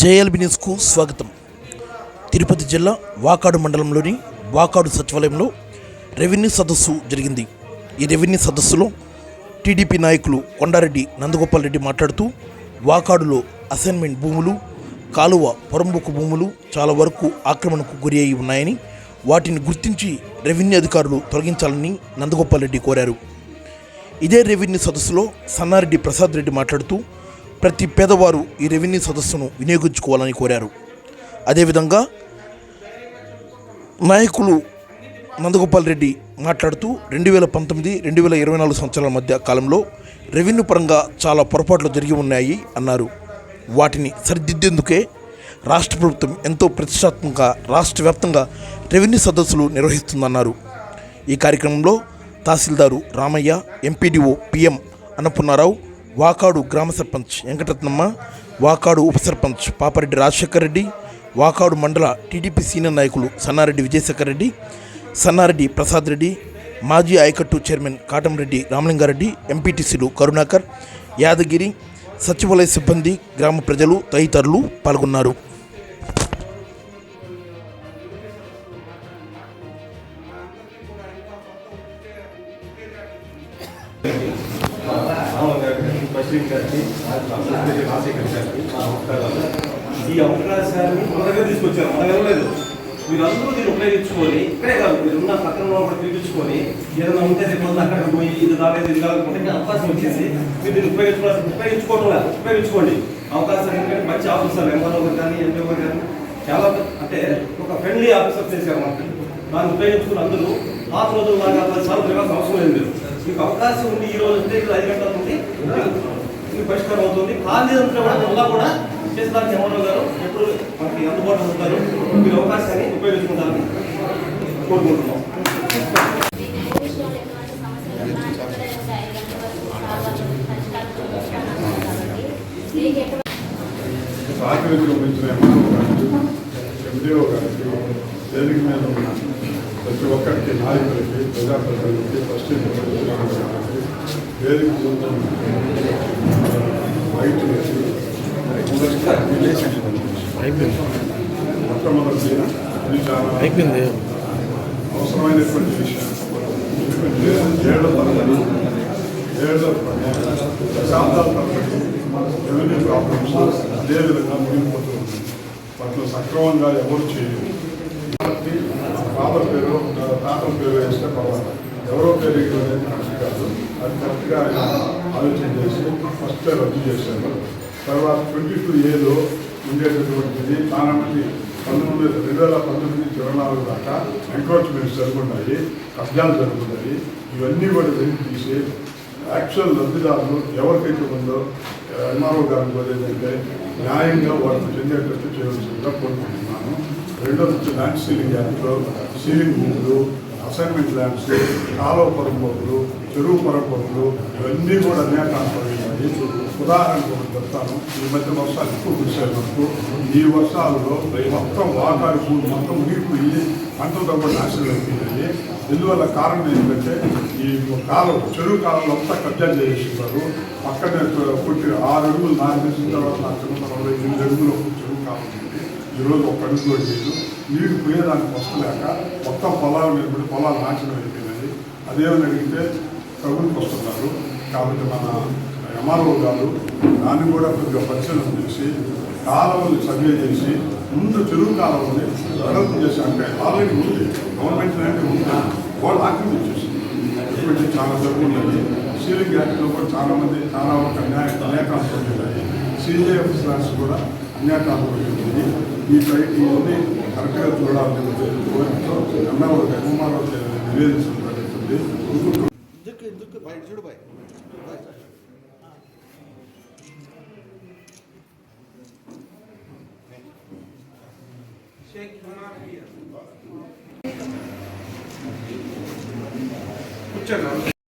JLB న్యూస్కు స్వాగతం. తిరుపతి జిల్లా వాకాడు మండలంలోని వాకాడు సచివాలయంలో రెవెన్యూ సదస్సు జరిగింది. ఈ రెవెన్యూ సదస్సులో టీడీపీ నాయకులు కొండారెడ్డి నందగోపాల్ రెడ్డి మాట్లాడుతూ వాకాడులో అసైన్మెంట్ భూములు కాలువ పొరంబుకు భూములు చాలా వరకు ఆక్రమణకు గురి అయి ఉన్నాయని వాటిని గుర్తించి రెవెన్యూ అధికారులు తొలగించాలని నందగోపాల్ రెడ్డి కోరారు. ఇదే రెవెన్యూ సదస్సులో సన్నారెడ్డి ప్రసాద్ రెడ్డి మాట్లాడుతూ ప్రతి పేదవారు ఈ రెవెన్యూ సదస్సును వినియోగించుకోవాలని కోరారు. అదేవిధంగా నాయకులు నందగోపాల్ రెడ్డి మాట్లాడుతూ రెండు వేల పంతొమ్మిది రెండు వేల ఇరవై నాలుగు సంవత్సరాల మధ్య కాలంలో రెవెన్యూ పరంగా చాలా పొరపాట్లు జరిగి ఉన్నాయి అన్నారు. వాటిని సరిదిద్దేందుకే రాష్ట్ర ప్రభుత్వం ఎంతో ప్రతిష్టాత్మకంగా రాష్ట్ర వ్యాప్తంగా రెవెన్యూ సదస్సులు నిర్వహిస్తుందన్నారు. ఈ కార్యక్రమంలో తహసీల్దారు రామయ్య ఎంపీడీఓ పిఎం అన్నపూర్ణారావు వాకాడు గ్రామ సర్పంచ్ వెంకటరత్నమ్మ వాకాడు ఉప సర్పంచ్ పాపరెడ్డి రాజశేఖర్ రెడ్డి వాకాడు మండల టీడీపీ సీనియర్ నాయకులు సన్నారెడ్డి విజయశేఖర్ రెడ్డి సన్నారెడ్డి ప్రసాద్ రెడ్డి మాజీ ఆయకట్టు చైర్మన్ కాటంరెడ్డి రామలింగారెడ్డి ఎంపీటీసీలు కరుణాకర్ యాదగిరి సచివాలయ సిబ్బంది గ్రామ ప్రజలు తదితరులు పాల్గొన్నారు. బషీర్ గారికి రాజశేఖర్ గారికి నమస్కారాలు ఈ అవకాశాన్ని మన దగ్గర తీసుకొచ్చారు మన దగ్గర లేదు. మీరు అందరూ దీన్ని ఉపయోగించుకొని ఇక్కడే కాదు మీరు ఉన్న పక్కన కూడా తిరిగించుకొని ఏదైనా ఉంటే రేపు అక్కడ పోయి ఇది కాలేదు ఇది కాలేదు అవకాశం వచ్చేసి మీరు దీన్ని ఉపయోగించుకోవాలి ఉపయోగించుకోవడం లేదు. ఉపయోగించుకోండి. అవకాశం ఏంటంటే మంచి ఆఫీసర్ ఎంఆర్ఓ కానీ ఎంపీ కానీ చాలా అంటే ఒక ఫ్రెండ్లీ ఆఫీసర్ చేశారు మనకి దాన్ని ఉపయోగించుకుని అందరూ పాత రోజులు లాగా పది సార్లు తిరగాల్సిన అవసరం లేదు. మీకు అవకాశం ఉంది ఈ రోజు ఉంటే ఇక్కడ ఐదు గంటల ఉంది ఇది పరిష్కారం అవుతుంది. ఖాళీ అంతా కూడా మళ్ళా కూడా చేసేదానికి ఎంఆర్ఓ గారు. ఎప్పుడు మనకి అందుబాటులో ఉంటారు. మీరు అవకాశాన్ని ఉపయోగించుకుంటారని కోరుకుంటున్నాం. ఆకలిలో పెంచిన ఎండిఓ గారికి వేదిక మీద ఉన్న ప్రతి ఒక్కరికి నాయకులకి ప్రజాప్రతినిధులకి ఫస్ట్ గారికి వేదిక మీద ఉన్న మొట్టమొదటి అయిపోయింది. అవసరమైనటువంటి విషయం. ఎందుకంటే ఏళ్ళ తరబడి ఏళ్ళ దశాబ్దాల తరబడి రెవెన్యూ ప్రాబ్లమ్స్ అదేవిధంగా మునిగిపోతూ ఉంది. వాటిలో సక్రమంగా ఎవరు చేయరు. కాబట్టి ఫాదర్ పేరు తాతల పేరు వేస్తే పర్వాలేదు. ఎవరో పేరు అనేది కరెక్ట్ కాదు. అది కరెక్ట్గా ఆలోచన చేసి ఫస్ట్ రద్దు చేశాను తర్వాత ట్వంటీ టూ ఏలో ఉండేటటువంటిది చాలా మంది పంతొమ్మిది రెండు వేల పంతొమ్మిది ఇరవై నాలుగు దాకా ఎంక్రోచ్మెంట్స్ జరుగుతున్నాయి కబ్జాలు జరుగుతున్నాయి ఇవన్నీ కూడా వెలికి తీసి యాక్చువల్ లబ్ధిదారులు ఎవరికైతే ఉందో ఎంఆర్ఓ గారు కూడా ఏంటంటే న్యాయంగా వాళ్ళకి చెందేటట్టు చేయవలసిందిగా కోరుకుంటున్నాను. రెండోది వచ్చి ల్యాండ్ సీలింగ్ యాక్ట్లో సీలింగ్ భూములు అసైన్మెంట్ ల్యాండ్స్ కాలువ పొరపోకులు చెరువు పొరపోకులు ఇవన్నీ కూడా నేటాన్స్ఫర్ అయ్యాయి ఉదాహరణకు ఒకటి చెప్తాను. ఈ మధ్య వర్షాలు ఎక్కువ కురిసేటప్పుడు ఈ వర్షాలలో మొత్తం వాతావరణ భూమి మొత్తం మునిగిపోయి పంటలతో కూడా నాశనం అయిపోయినాయి. ఇందువల్ల కారణం ఏంటంటే ఈ కాలం చెరువు కాలంలో అంతా కబ్జా చేసేస్తున్నారు పక్కనే పుట్టి ఆరు అడుగులు నాలుగు తర్వాత నా చిన్నతనంలో ఎనిమిది అడుగులు చెరువు కాలం ఉంది. ఈరోజు ఒక అడుగు కూడా లేదు. నీరు పోయేదానికి వస్తలేక మొత్తం పొలాలు నిలబడి పొలాలు నాశనం అయిపోయినాయి. అదేమని అడిగితే ప్రభుత్వం వస్తున్నారు. కాబట్టి మన ఎంఆర్ఓ గారు దాన్ని కూడా కొద్దిగా పరిశీలన చేసి కాలువలు సర్వే చేసి ముందు చెరువు కాలువని వెడల్పు చేసి అంటే ఆల్రెడీ ఉంది. గవర్నమెంట్ ల్యాండ్ ఉంది. వాళ్ళు ఆక్రమించేసింది ఇప్పటికీ చాలా జరుగుతున్నాయి సీలింగ్ యాక్ట్లో కూడా చాలామంది చాలా ఒక అన్యాయ అనేకాలు ఉన్నాయి సిజేఎఫ్ స్లాట్స్ కూడా అన్యాకాలు ఉంటుంది ఈ సైట్ ఇవన్నీ కరెక్ట్గా చూడాలని కోరికతో ఎంఆర్ఓ ఎంఆర్ఓ నివేదించడం జరుగుతుంది ఇంకొక చూడు బాయ్ కూర్చోండి.